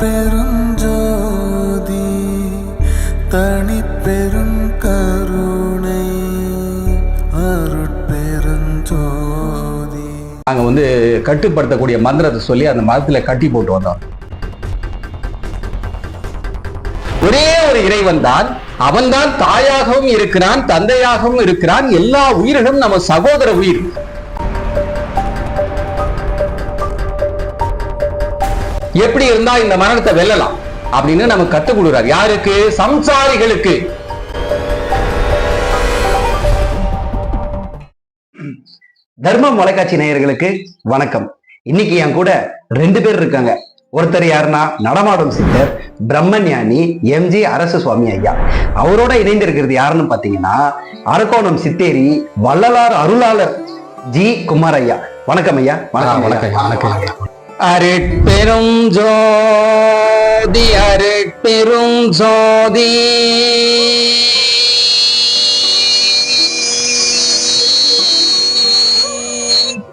பெருஞ்சோதி தனி பெரும் கருணை அருட்பெருஞ்சோதி. நாங்கள் வந்து கட்டுப்படுத்தக்கூடிய மந்திரத்தை சொல்லி அந்த மரத்தில் கட்டி போட்டு வந்தோம். ஒரே ஒரு இறைவன் தான். அவன்தான் தாயாகவும் இருக்கிறான் தந்தையாகவும் இருக்கிறான். எல்லா உயிர்களும் நம்ம சகோதர உயிர். எப்படி இருந்தா இந்த மரணத்தை வெல்லலாம்? அப்படின்னு நமக்கு கத்துக் கொடுக்குறார். யாருக்கு? சம்சாரிகளுக்கு. தர்மம் தொலைக்காட்சி நேயர்களுக்கு வணக்கம். இன்னைக்கு என் கூட ரெண்டு பேர் இருக்காங்க. ஒருத்தர் யாருன்னா நடமாடும் சித்தர் பிரம்மஞானி எம்ஜி அரசு சுவாமி ஐயா. அவரோட இணைந்து இருக்கிறது யாருன்னு பாத்தீங்கன்னா அரக்கோணம் சித்தேரி வள்ளலார் அருளாளர் ஜி குமார் ஐயா. வணக்கம் ஐயா. வணக்கம் வணக்கம் வணக்கம் அருட்பெரும் ஜோதி அருட்பெரும் ஜோதி.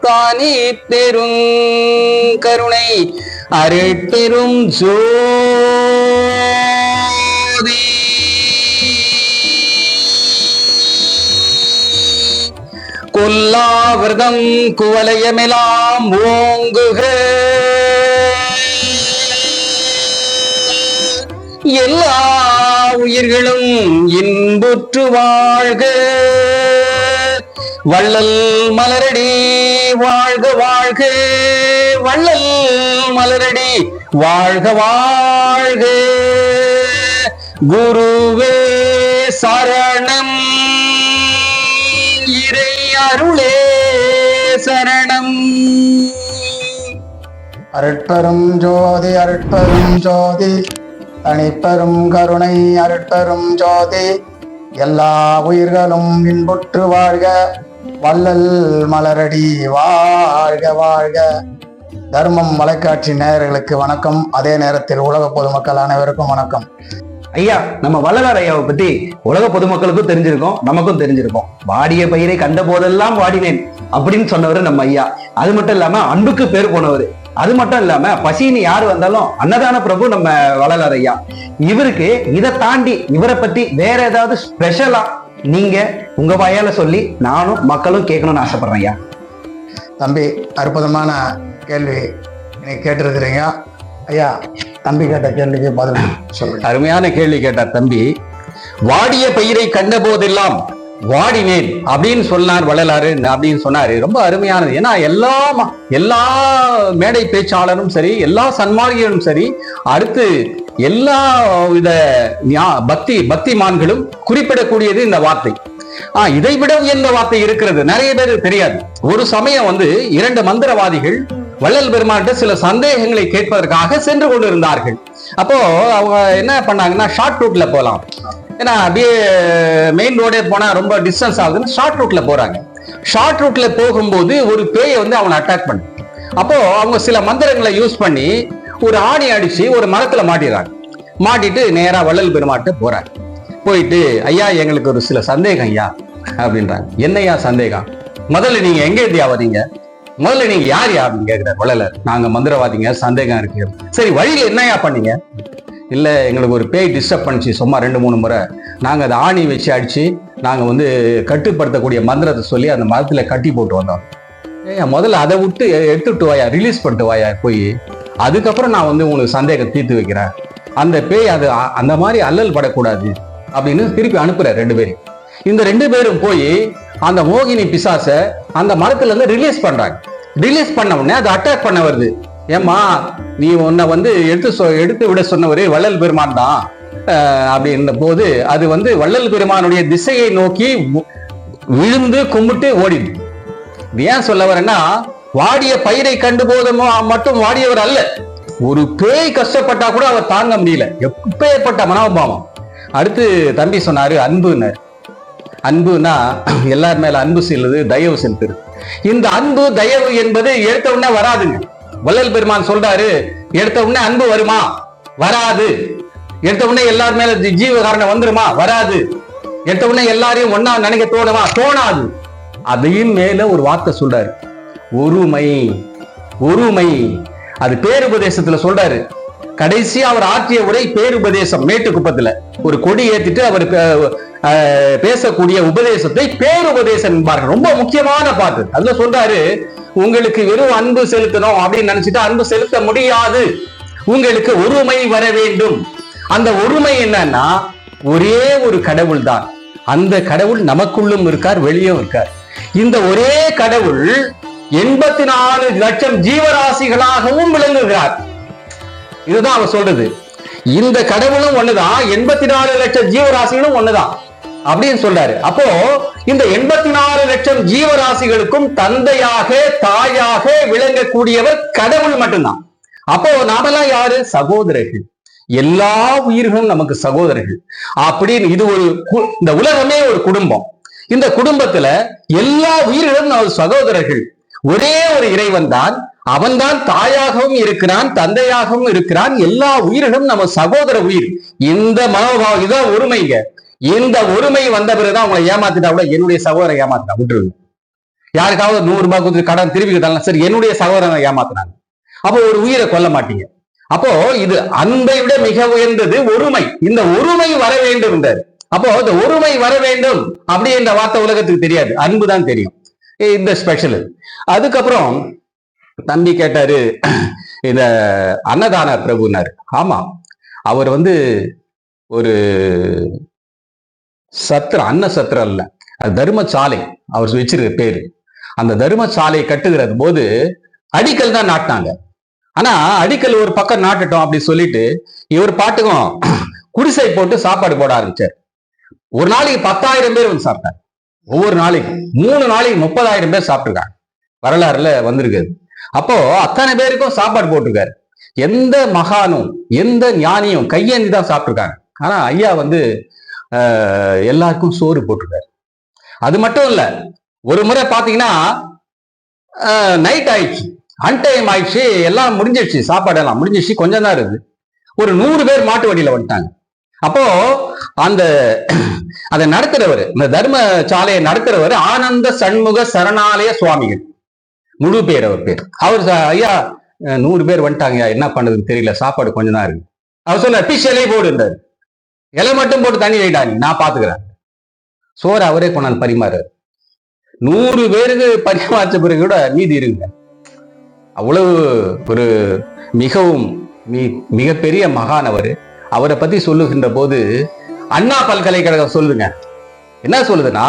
தானே பெரும் கருணை அருட்பெரும் ஜோ கொல்லாவிரதம் குவலயமெல்லாம் ஓங்குக. எல்லா உயிர்களும் இன்புற்று வாழ்க. வள்ளல் மலரடி வாழ்க வாழ்க. வள்ளல் மலரடி வாழ்க வாழ்க. குருவே சரணம். இறை அருளே சரணம். அருட்பெரும் ஜோதி அருட்பெரும் ஜோதி. தனிப்பெரும் கருணை அருட்பெரும் ஜோதி. எல்லா உயிர்களும் இன்புற்று வாழ்க. வள்ளல் மலரடி வாழ்க வாழ்க. தர்மம் மலைக்காட்சி நேயர்களுக்கு வணக்கம். அதே நேரத்தில் உலக பொதுமக்கள் அனைவருக்கும் வணக்கம். ஐயா நம்ம வள்ளலார் ஐயாவை பத்தி உலக பொதுமக்களுக்கும் தெரிஞ்சிருக்கும் நமக்கும் தெரிஞ்சிருக்கும். வாடிய பயிரை கண்ட போதெல்லாம் வாடினேன் அப்படின்னு சொன்னவர் நம்ம ஐயா. அது மட்டும் இல்லாம அன்புக்கு பேர் போனவர். அது மட்டும் இல்லாம பசின்னு யாரு வந்தாலும் அன்னதான பிரபு நம்ம வள்ளலார் ஐயா. இவருக்கு இதை தாண்டி இவரை பத்தி வேற ஏதாவது ஸ்பெஷலா நீங்க உங்க வாயால சொல்லி நானும் மக்களும் கேட்கணும்னு ஆசைப்படுறேன் ஐயா. தம்பி அற்புதமான கேள்வி நீங்க கேட்டிருக்கிறீங்க. ஐயா தம்பி கேட்ட கேள்விக்கு பதில் சொல்லுங்க. அருமையான கேள்வி கேட்டார் தம்பி வாடிய பயிரை கண்ட போதெல்லாம் வாடினேன் அப்படின்னு சொன்னார் வள்ளலாறு அப்படின்னு சொன்னாரு. ரொம்ப அருமையானது. ஏன்னா எல்லா எல்லா மேடை பேச்சாளரும் சரி எல்லா சன்மார்கியரும் சரி அடுத்து எல்லா வித ஞா- பக்தி பக்திமான்களும் குறிப்பிடக்கூடியது இந்த வார்த்தை. ஆஹ் இதை விட உயர்ந்த வார்த்தை இருக்கிறது. நிறைய பேர் தெரியாது. ஒரு சமயம் வந்து இரண்டு மந்திரவாதிகள் வள்ளல் பெருமாட்ட சில சந்தேகங்களை கேட்பதற்காக சென்று கொண்டிருந்தார்கள். அப்போ அவங்க என்ன பண்ணாங்கன்னா ஷார்ட் ரூட்ல போகலாம். ஏன்னா அப்படியே மெயின் ரோடே போனா ரொம்ப டிஸ்டன்ஸ் ஆகுதுன்னு ஷார்ட் ரூட்ல போறாங்க. ஷார்ட் ரூட்ல போகும்போது ஒரு பேயை வந்து அவனை அட்டாக் பண்ணு. அப்போ அவங்க சில மந்திரங்களை யூஸ் பண்ணி ஒரு ஆணி அடிச்சு ஒரு மரத்துல மாட்டிடுறாங்க. மாட்டிட்டு நேரா வள்ளல் பெருமாட்ட போறாங்க. போயிட்டு ஐயா எங்களுக்கு ஒரு சில சந்தேகம் ஐயா அப்படின்றாங்க. என்னய்யா சந்தேகம்? முதல்ல நீங்க எங்க இந்தியா வரீங்க முதல்ல நீங்க யார் யா அப்படின்னு வள்ளலர். நாங்க மந்திரவாதிங்க சந்தேகம் இருக்கு. சரி வழியில என்னையா பண்ணீங்க? இல்ல எங்களுக்கு ஒரு பேய் டிஸ்டர்ப் பண்ணுச்சு சும்மா ரெண்டு மூணு முறை. நாங்க அதை ஆணி வச்சு அடிச்சு நாங்க வந்து கட்டுப்படுத்தக்கூடிய மந்திரத்தை சொல்லி அந்த மரத்துல கட்டி போட்டு வந்தோம். முதல்ல அதை விட்டு எடுத்துட்டு வாயா ரிலீஸ் பண்ணிட்டு வாயா போய். அதுக்கப்புறம் நான் வந்து உங்களுக்கு சந்தேகம் தீர்த்து வைக்கிறேன். அந்த பேய் அது அ- அந்த மாதிரி அல்லல் படக்கூடாது அப்படின்னு திருப்பி அனுப்புறாரு ரெண்டு பேரும் இந்த ரெண்டு பேரும் போய் அந்த மோகினி பிசாசை அந்த மரத்துலேருந்து ரிலீஸ் பண்றாங்க. ரிலீஸ் பண்ண உடனே அது அட்டாக் பண்ண வருது. ஏம்மா நீ உன்னை வந்து எடுத்து சொ- எடுத்து விட சொன்னவரே வள்ளல் பெருமான் தான். அப்படின்ற போது அது வந்து வள்ளல் பெருமானுடைய திசையை நோக்கி விழுந்து கும்பிட்டு ஓடிது ஏன் சொல்ல வரேன்னா வாடிய பயிரை கண்டு போதுமோ மட்டும் வாடியவர் அல்ல. ஒரு பேய் கஷ்டப்பட்டா கூட அவர் தாங்க முடியல. எப்பேற்பட்ட மனோபாவம். அடுத்து தம்பி சொன்னாரு அன்புன்னாரு அன்புனா எல்லார் மேல அன்பு செல்லுது தயவு செலுத்துது. இந்த அன்பு தயவு என்பது எடுத்த உடனே வராதுங்க. வள்ளல் பெருமான் சொல்றாரு எடுத்த உடனே அன்பு வருமா? வராது. எடுத்த உடனே எல்லார் மேல ஜீவகாரணம் வந்துருமா? வராது. எடுத்த உடனே எல்லாரையும் ஒன்னா நினைக்க தோணுமா? தோணாது. அதையும் மேல ஒரு வார்த்தை சொல்றாரு. ஒருமை ஒருமை. அது பேருபதேசத்துல சொல்றாரு. கடைசி அவர் ஆற்றிய உரை பேருபதேசம் மேட்டுக்குப்பத்துல. ஒரு கொடி ஏத்திட்டு அவர் பேசக்கூடிய உபதேசத்தை பேருபதேசம் என்பார்கள். ரொம்ப முக்கியமான பாட்டு. அதுல சொல்றாரு உங்களுக்கு வெறும் அன்பு செலுத்தணும் அப்படின்னு நினைச்சிட்டு அன்பு செலுத்த முடியாது. உங்களுக்கு ஒருமை வர வேண்டும். அந்த ஒருமை என்னன்னா ஒரே ஒரு கடவுள் தான். அந்த கடவுள் நமக்குள்ளும் இருக்கார் வெளியும் இருக்கார். இந்த ஒரே கடவுள் எண்பத்தி நாலு லட்சம் ஜீவராசிகளாகவும் விளங்குகிறார். இதுதான் அவர் சொல்றது. இந்த கடவுளும் ஒண்ணுதான். எண்பத்தி நாலு லட்சம் ஜீவராசிகளும் ஒண்ணுதான். அப்படின்னு சொல்றாரு. அப்போ இந்த எண்பத்தி நாலு லட்சம் ஜீவராசிகளுக்கும் தந்தையாக தாயாக விளங்கக்கூடியவர் கடவுள் மட்டும்தான். அப்போ நாமெல்லாம் யாரு? சகோதரர்கள். எல்லா உயிர்களும் நமக்கு சகோதரர்கள். அப்படின்னு இது ஒரு கு- இந்த உலகமே ஒரு குடும்பம். இந்த குடும்பத்துல எல்லா உயிர்களும் நமது சகோதரர்கள். ஒரே ஒரு இறைவன் தான். அவன்தான் தாயாகவும் இருக்கிறான் தந்தையாகவும் இருக்கிறான். எல்லா உயிர்களும் நம்ம சகோதர உயிர். இந்த மனோபாவம் இதான் ஒருமைங்க இந்த ஒருமை வந்த பிறகுதான் அவங்களை ஏமாத்திட்டா கூட என்னுடைய சகோதரன் ஏமாத்தினா விட்டுருங்க. யாருக்காவது நூறு ரூபாய் கொடுத்து கடன் திருப்பி சரி என்னுடைய சகோதரனை ஏமாத்தினாங்க அப்போ ஒரு உயிரை கொல்ல மாட்டீங்க. அப்போ இது அன்பை விட மிக உயர்ந்தது ஒருமை. இந்த ஒருமை வர வேண்டும் என்றார். அப்போ இந்த ஒருமை வர வேண்டும் அப்படி என்ற வார்த்தை உலகத்துக்கு தெரியாது. அன்பு தான் தெரியும் இந்த ஸ்பெஷல் அதுக்கப்புறம் தம்பி கேட்டாரு இந்த அன்னதான பிரபுனாரு ஆமா அவர் வந்து ஒரு சத்திரம் அன்ன சத்திரம் அல்ல. அது தர்மசாலை. அவர் வச்சிருக்க பேரு. அந்த தர்மசாலை கட்டுகிறது போது அடிக்கல் தான் நாட்டினாங்க. ஆனா அடிக்கல் ஒரு பக்கம் நாட்டட்டும் அப்படி சொல்லிட்டு இவர் பாட்டுக்கும் குடிசை போட்டு சாப்பாடு போட ஆரம்பிச்சார். ஒரு நாளைக்கு பத்தாயிரம் பேர் வந்து சாப்பிட்டாங்க. ஒவ்வொரு நாளைக்கு மூணு நாளைக்கு முப்பதாயிரம் பேர் சாப்பிட்டுருக்காங்க. வரலாறுல வந்திருக்குது. அப்போ அத்தனை பேருக்கும் சாப்பாடு போட்டிருக்காரு. எந்த மகானும் எந்த ஞானியும் கையேந்தி தான் சாப்பிட்டுருக்காங்க. ஆனா ஐயா வந்து எல்லாருக்கும் சோறு போட்டிருக்காரு. அது மட்டும் இல்லை ஒரு முறை பார்த்தீங்கன்னா நைட் ஆயிடுச்சு. அன்டைம் ஆயிடுச்சு எல்லாம் முடிஞ்சிடுச்சு சாப்பாடு எல்லாம் முடிஞ்சிடுச்சு கொஞ்சம் தான் இருக்குது ஒரு நூறு பேர் மாட்டு வண்டியில் வந்துட்டாங்க. அப்போ அந்த அதை நடத்துறவர் இந்த தர்ம சாலையை நடத்துறவர் ஆனந்த சண்முக சரணாலய சுவாமிகள். முழு பேர் அவர் பேர். அவர் ஐயா நூறு பேர் வந்துட்டாங்க என்ன பண்ணதுன்னு தெரியல சாப்பாடு கொஞ்சம் தான் இருக்கு. அவர் சொல்ல பிஷ் இலையை போடுன்றாரு இலை மட்டும் போட்டு தண்ணி வைட்டாங்க நான் பாத்துக்கிறேன். சோறு அவரே கொண்டாந்து பரிமாறு நூறு பேருக்கு பரிமாற்ற பிறகு கூட மீதி இருக்குங்க அவ்வளவு ஒரு மிகவும் மிகப்பெரிய மகான் அவர். அவரை பத்தி சொல்லுகின்ற போது அண்ணா பல்கலைக்கழகம் சொல்லுங்க. என்ன சொல்லுதுன்னா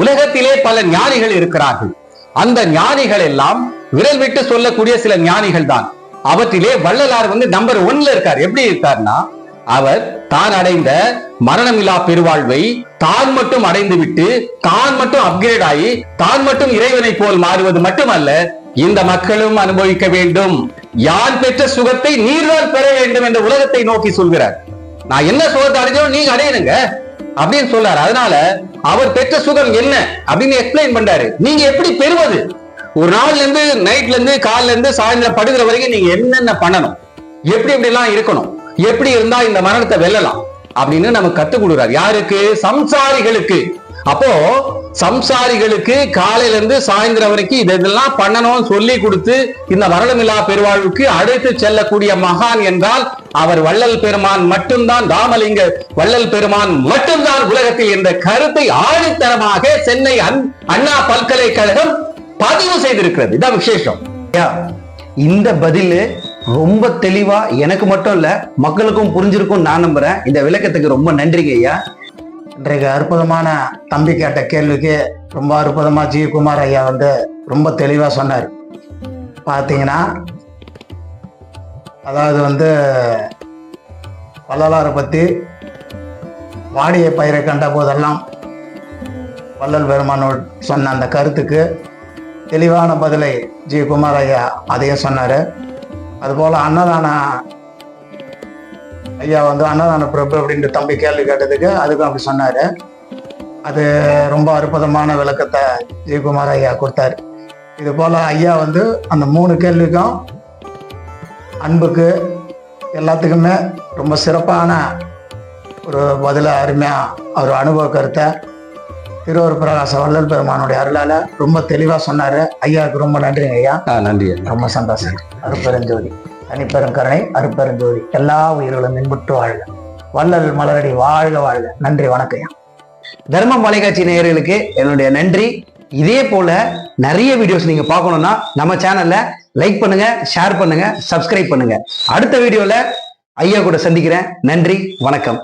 உலகத்திலே பல ஞானிகள் இருக்கிறார்கள். அந்த ஞானிகள் எல்லாம் விரல் விட்டு சொல்லக்கூடிய சில ஞானிகள் தான். அவற்றிலே வள்ளலார் வந்து நம்பர் ஒன்ல இருக்கார். எப்படி இருக்காருன்னா அவர் தான் அடைந்த மரணமில்லா பெருவாழ்வை தான் மட்டும் அடைந்துவிட்டு தான் மட்டும் அப்கிரேட் ஆகி தான் மட்டும் இறைவனை போல் மாறுவது மட்டுமல்ல இந்த மக்களும் அனுபவிக்க வேண்டும். யான் பெற்ற சுகத்தை நீர்தான் பெற வேண்டும் என்ற உலகத்தை நோக்கி சொல்கிறார். நான் என்ன சுகத்தை அடைஞ்சோம் நீங்க அடையணுங்க அப்படின்னு சொல்றாரு. அதனால அவர் பெற்ற சுகம் என்ன அப்படின்னு எக்ஸ்பிளைன் பண்றாரு. நீங்க எப்படி பெறுவது? ஒரு நாள்ல இருந்து நைட்ல இருந்து காலைல இருந்து சாயந்தரம் படுகிற வரைக்கும் நீங்க என்னென்ன பண்ணணும்? எப்படி எப்படி எல்லாம் இருக்கணும்? எப்படி இருந்தா இந்த மரணத்தை வெல்லலாம்? அப்படின்னு நமக்கு கத்துக் கொடுக்குறாரு. யாருக்கு? சம்சாரிகளுக்கு. அப்போ சம்சாரிகளுக்கு காலையில இருந்து சாயந்தரம் வரைக்கும் இதெல்லாம் பண்ணணும் சொல்லி கொடுத்து இந்த மரணமில்லா பெருவாழ்வுக்கு அழைத்து செல்லக்கூடிய மகான் என்றால் அவர் வள்ளல் பெருமான் மட்டும்தான் ராமலிங்க வள்ளல் பெருமான் மட்டும்தான் உலகத்தில் என்ற கருத்தை ஆணித்தரமாக சென்னை அண்ணா பல்கலைக்கழகம் பதிவு செய்திருக்கிறது. இதான் விசேஷம். இந்த பதில் ரொம்ப தெளிவா எனக்கு மட்டும் இல்ல மக்களுக்கும் புரிஞ்சிருக்கும் நான் நம்புறேன். இந்த விளக்கத்துக்கு ரொம்ப நன்றிங்க ஐயா. இன்றைக்கு அற்புதமான தம்பி கேட்ட கேள்விக்கு ரொம்ப அற்புதமா ஜீவகுமார் ஐயா வந்து ரொம்ப தெளிவா சொன்னார். பார்த்தீங்கன்னா அதாவது வந்து வள்ளலாரை பத்தி வாடிய பயிரை கண்ட போதெல்லாம் வள்ளல் பெருமானோர் சொன்ன அந்த கருத்துக்கு தெளிவான பதிலை ஜி குமார் ஐயா அதையும் சொன்னார். அதுபோல் அன்னதான ஐயா வந்து அன்னதான பிரபு அப்படின்ட்டு தம்பி கேள்வி கேட்டதுக்கு அதுக்கும் அப்படி சொன்னார். அது ரொம்ப அற்புதமான விளக்கத்தை ஜெயக்குமார் ஐயா கொடுத்தாரு. இது போல் ஐயா வந்து அந்த மூணு கேள்விக்கும் அன்புக்கு எல்லாத்துக்குமே ரொம்ப சிறப்பான ஒரு பதில அருமையாக அவர் அனுபவ கருத்தை திருவூர் பிரகாச வள்ளல் பெருமானுடைய அருளால் ரொம்ப தெளிவாக சொன்னார். ஐயாவுக்கு ரொம்ப நன்றிங்க ஐயா. நன்றி ரொம்ப சந்தோஷம். அருப்பெருஞ்சோதி. தனிப்பெருங்கருணை அருப்பெருஞ்சோதி. எல்லா உயிர்களும் இன்புற்று வாழ்க. வள்ளல் மலரடி வாழ்க வாழ்க. நன்றி வணக்கம் தர்மம் மலைக்காட்சி நேயர்களுக்கு என்னுடைய நன்றி. இதே போல நிறைய வீடியோஸ் நீங்க பார்க்கணும்னா நம்ம சேனல்ல லைக் பண்ணுங்க ஷேர் பண்ணுங்க சப்ஸ்கிரைப் பண்ணுங்க. அடுத்த வீடியோல ஐயா கூட சந்திக்கிறேன். நன்றி வணக்கம்.